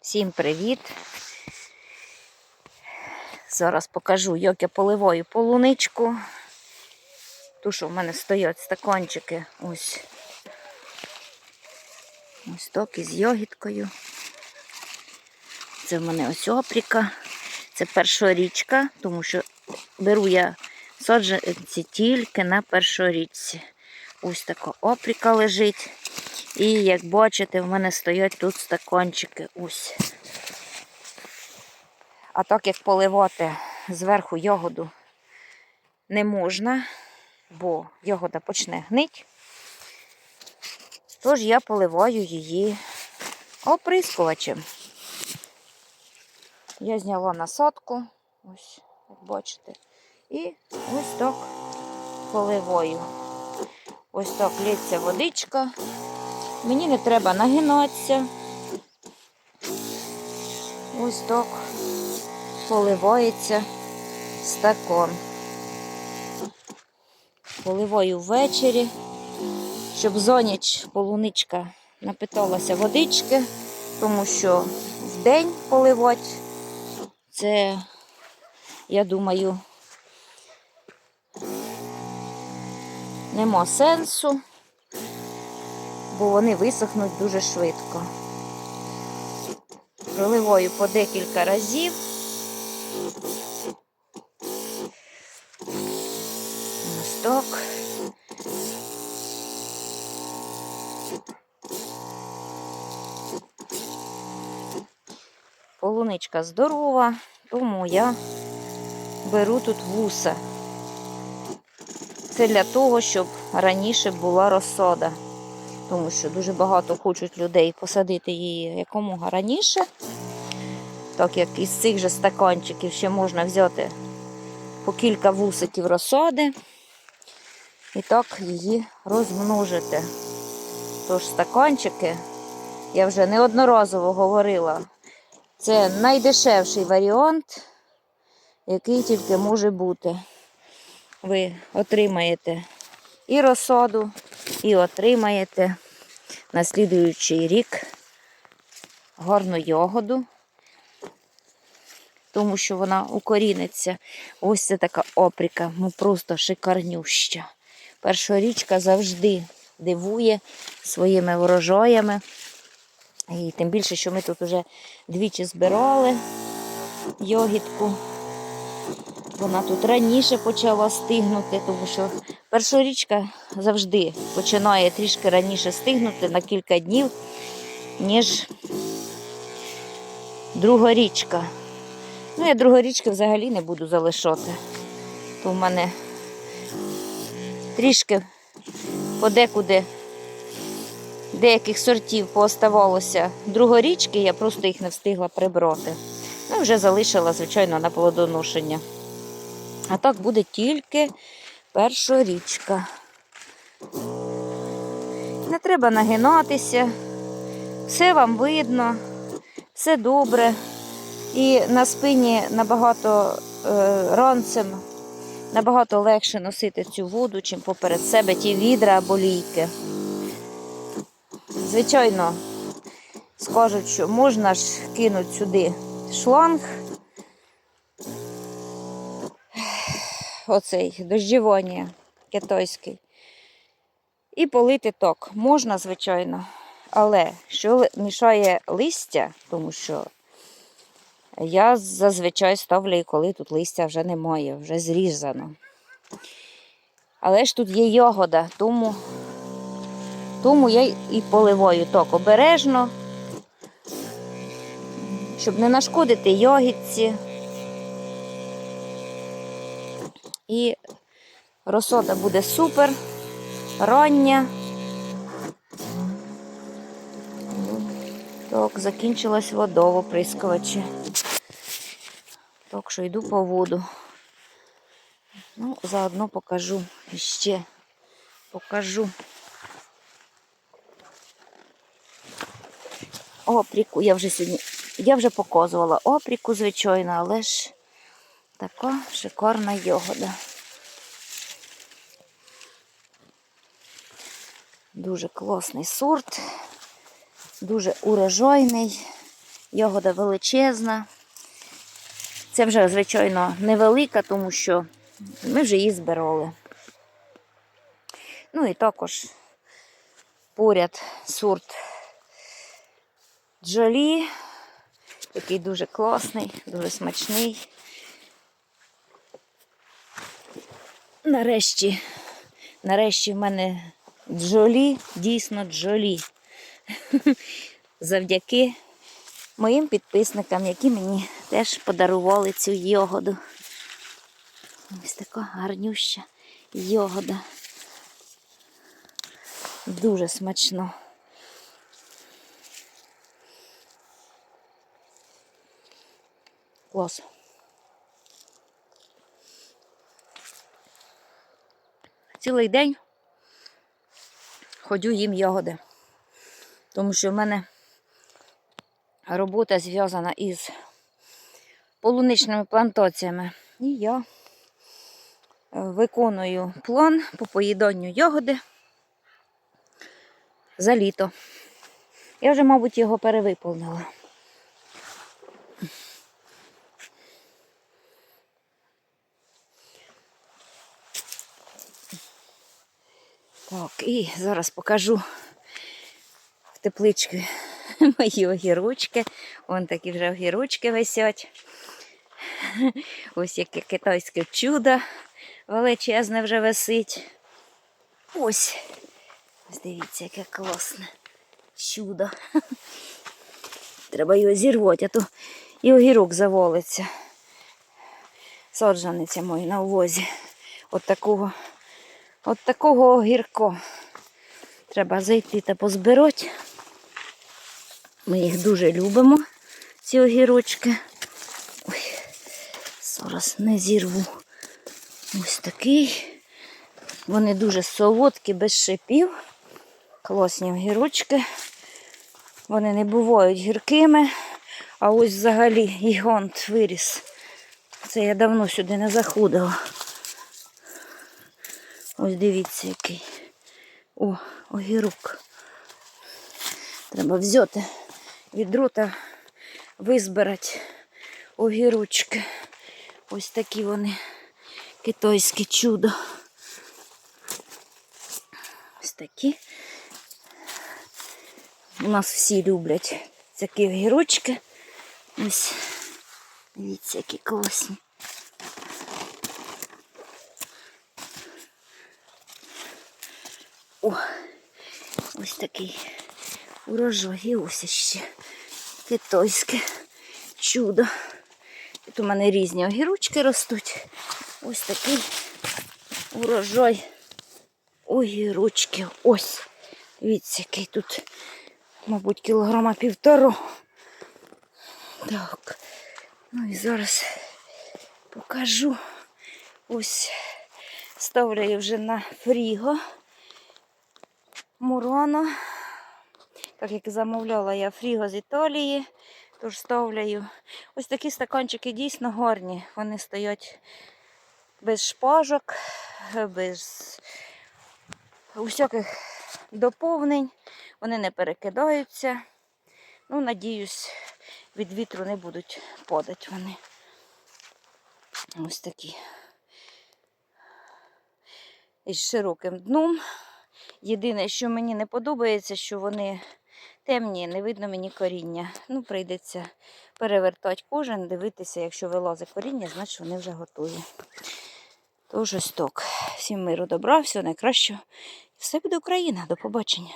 Всім привіт! Зараз покажу, як я поливаю полуничку. Ту, що в мене стоять стаканчики. Ось. Ось так із йогіткою. Це в мене ось опріка. Це першорічка, тому що беру я саджанці тільки на першорічці. Ось така опріка лежить. І як бачите, в мене стоять тут стаканчики. Ось. А так як поливати зверху ягоду не можна, бо ягода почне гнить, тож я поливаю її оприскувачем. Я зняла насадку, ось, як бачите, і ось так поливаю. Ось так лється водичка. Мені не треба нагинатися. Ось так поливається стакон. Поливаю ввечері, щоб зоніч полуничка напиталася водички, тому що в день поливати це, я думаю, нема сенсу бо вони висохнуть дуже швидко. Проливаю по декілька разів. Ось. Полуничка здорова, тому я беру тут вуса. Це для того, щоб раніше була розсода тому що дуже багато хочуть людей посадити її якомога раніше. Так як із цих же стаканчиків ще можна взяти по кілька вусиків розсади і так її розмножити. Тож стаканчики, я вже неодноразово говорила, це найдешевший варіант, який тільки може бути. Ви отримаєте і розсаду, і отримаєте на слідуючий рік гарну ягоду, тому що вона укоріниться. Ось це така опріка, ну просто шикарнюща. Першорічка завжди дивує своїми врожаями. І тим більше, що ми тут вже двічі збирали йогітку. Вона тут раніше почала стигнути, тому що першорічка завжди починає трішки раніше стигнути на кілька днів, ніж другорічка. Ну, я другорічки взагалі не буду залишати. То в мене трішки подекуди деяких сортів пооставалося другорічки, я просто їх не встигла прибрати. Ну, вже залишила, звичайно, на плодоношення. А так буде тільки першорічка. Не треба нагинатися, все вам видно, все добре. І на спині набагато е, ранцем набагато легше носити цю воду, чим поперед себе ті відра або лійки. Звичайно, скажуть, що можна ж кинути сюди шланг. Оцей дождівонія китайський. І полити ток. Можна, звичайно, але що мішає листя, тому що я зазвичай ставлю, коли тут листя вже немає, вже зрізано. Але ж тут є ягода, тому, тому я і поливаю ток обережно, щоб не нашкодити ягідці. І розсода буде супер, рання. Так, закінчилась вода в оприскувачі. Так що йду по воду. Ну, заодно покажу ще. Покажу. Опріку я вже сьогодні, я вже показувала опріку, звичайно, але ж Така шикарна ягода. Дуже класний сорт, дуже урожайний Ягода величезна. Це вже, звичайно, невелика, тому що ми вже її збирали. Ну і також поряд сорт джолі, який дуже класний, дуже смачний. Нарешті, нарешті в мене джолі, дійсно джолі. Завдяки моїм підписникам, які мені теж подарували цю йогоду. Ось така гарнюща йогода. Дуже смачно. Клас. Цілий день ходю їм ягоди. Тому що в мене робота зв'язана із полуничними плантаціями. І я е, виконую план по поїданню ягоди за літо. Я вже, мабуть, його перевиповнила. Так, і зараз покажу в тепличці мої огірочки. Вон такі вже огірочки висять. Ось яке китайське чудо величезне вже висить. Ось. Дивіться, яке класне чудо. Треба його зірвати, а то і огірок завалиться. Саджаниця мої на увозі. От такого, от такого огірка. Треба зайти та позбирати. Ми їх дуже любимо, ці огірочки. Ой, зараз не зірву. Ось такий. Вони дуже солодкі, без шипів. Класні огірочки. Вони не бувають гіркими. А ось взагалі гігант виріс. Це я давно сюди не заходила. Ось дивіться який. О, огірок. Треба взяти відро та визбирати огірочки. Ось такі вони китайське чудо. Ось такі. У нас всі люблять такі огірочки. Ось, дивіться, які класні. О, ось такий урожай. І ось ще китайське чудо. Тут у мене різні огірочки ростуть. Ось такий урожай огірочки. Ось. Дивіться, який тут, мабуть, кілограма півтора. Так. Ну і зараз покажу. Ось ставлю вже на фріго. Мурано. Так як замовляла я фріго з Італії, тож ставляю. Ось такі стаканчики дійсно гарні. Вони стоять без шпажок, без усяких доповнень. Вони не перекидаються. Ну, надіюсь, від вітру не будуть падати вони. Ось такі. Із широким дном. Єдине, що мені не подобається, що вони темні, не видно мені коріння. Ну, прийдеться перевертати кожен, дивитися, якщо вилазить коріння, значить вони вже готові. Тож ось так. Всім миру добра, всього найкращого. Все буде Україна. До побачення.